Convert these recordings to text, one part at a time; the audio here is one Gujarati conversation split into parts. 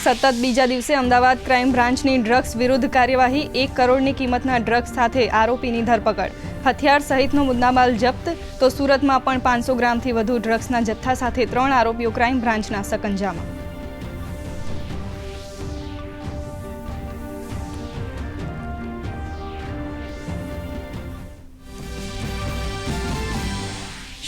સતત બીજા દિવસે અમદાવાદ ક્રાઇમ બ્રાન્ચની ડ્રગ્સ વિરુદ્ધ કાર્યવાહી એક કરોડની કિંમતના ડ્રગ્સ સાથે આરોપીની ધરપકડ. હથિયાર સહિતનો મુદ્દામાલ જપ્ત, તો સુરતમાં પણ પાંચસો ગ્રામથી વધુ ડ્રગ્સના જથ્થા સાથે ત્રણ આરોપીઓ ક્રાઇમ બ્રાન્ચના સકંજામાં.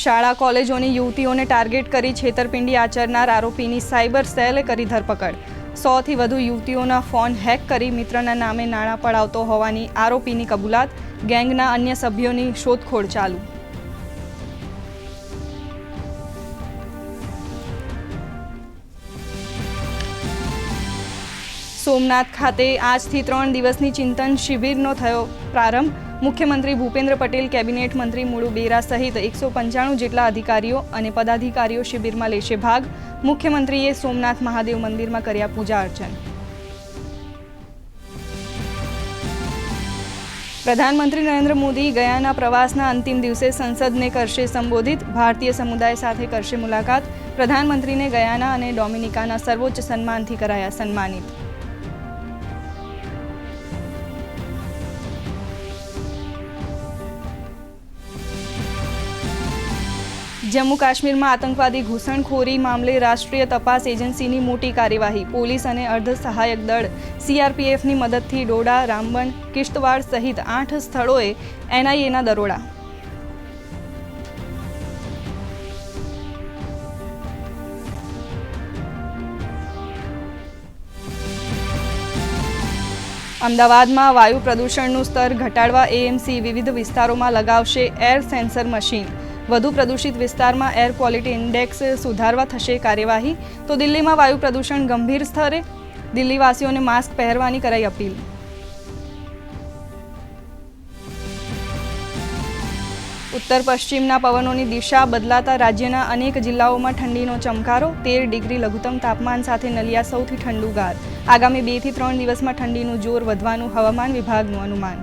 શાળા, કોલેજોની યુવતીઓને ટાર્ગેટ કરી છેતરપિંડી આચરનાર આરોપીની સાયબર સેલે કરી ધરપકડ. સોથી વધુ યુવતીઓના ફોન હેક કરી મિત્રના નામે નાણાં પડાવતો હોવાની આરોપીની કબૂલાત, ગેંગના અન્ય સભ્યોની શોધખોળ ચાલુ. સોમનાથ ખાતે આજથી ત્રણ દિવસની ચિંતન શિબિરનો થયો પ્રારંભ. મુખ્યમંત્રી ભૂપેન્દ્ર પટેલ, કેબિનેટ મંત્રી મુળુ બેરા સહિત એકસો પંચાણું જેટલા અધિકારીઓ અને પદાધિકારીઓ શિબિરમાં લેશે ભાગ. મુખ્યમંત્રીએ સોમનાથ મહાદેવ મંદિરમાં કર્યા પૂજા અર્ચન. પ્રધાનમંત્રી નરેન્દ્ર મોદી ગયાના પ્રવાસના અંતિમ દિવસે સંસદને કરશે સંબોધિત. ભારતીય સમુદાય સાથે કરશે મુલાકાત. પ્રધાનમંત્રીને ગયાના અને ડોમિનિકાના સર્વોચ્ચ સન્માનથી કરાયા સન્માનિત. જમ્મુ કાશ્મીરમાં આતંકવાદી ઘૂસણખોરી મામલે રાષ્ટ્રીય તપાસ એજન્સીની મોટી કાર્યવાહી. પોલીસ અને અર્ધ સહાયક દળ સીઆરપીએફની મદદથી ડોડા, રામબન, કિશ્તવાડ સહિત આઠ સ્થળોએ એનઆઈએના દરોડા. અમદાવાદમાં વાયુ પ્રદૂષણનું સ્તર ઘટાડવા એએમસી વિવિધ વિસ્તારોમાં લગાવશે એર સેન્સર મશીન. વધુ પ્રદૂષિત વિસ્તારમાં એર ક્વોલિટી ઇન્ડેક્સ સુધારવા થશે કાર્યવાહી, તો દિલ્હીમાં વાયુ પ્રદૂષણ ગંભીર સ્તરે. દિલ્હીવાસીઓને માસ્ક પહેરવાની કરાઈ અપીલ. ઉત્તર પશ્ચિમના પવનોની દિશા બદલાતા રાજ્યના અનેક જિલ્લાઓમાં ઠંડીનો ચમકારો. તેર ડિગ્રી લઘુત્તમ તાપમાન સાથે નલિયા સૌથી ઠંડુ ગાર. આગામી બેથી ત્રણ દિવસમાં ઠંડીનું જોર વધવાનું હવામાન વિભાગનું અનુમાન.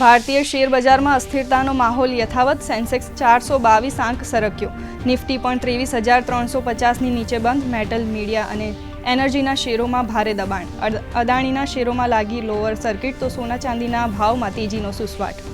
ભારતીય શેર બજારમાં અસ્થિરતાનો માહોલ યથાવત સેન્સેક્સ ચારસો બાવીસ આંક સરક્યો. નિફ્ટી પણ ત્રેવીસ હજાર ત્રણસો પચાસની નીચે બંધ, મેટલ, મીડિયા અને એનર્જીના શેરોમાં ભારે દબાણ. અદાણીના શેરોમાં લાગી લોઅર સર્કિટ તો સોના ચાંદીના ભાવમાં તેજીનો સુસવાટ.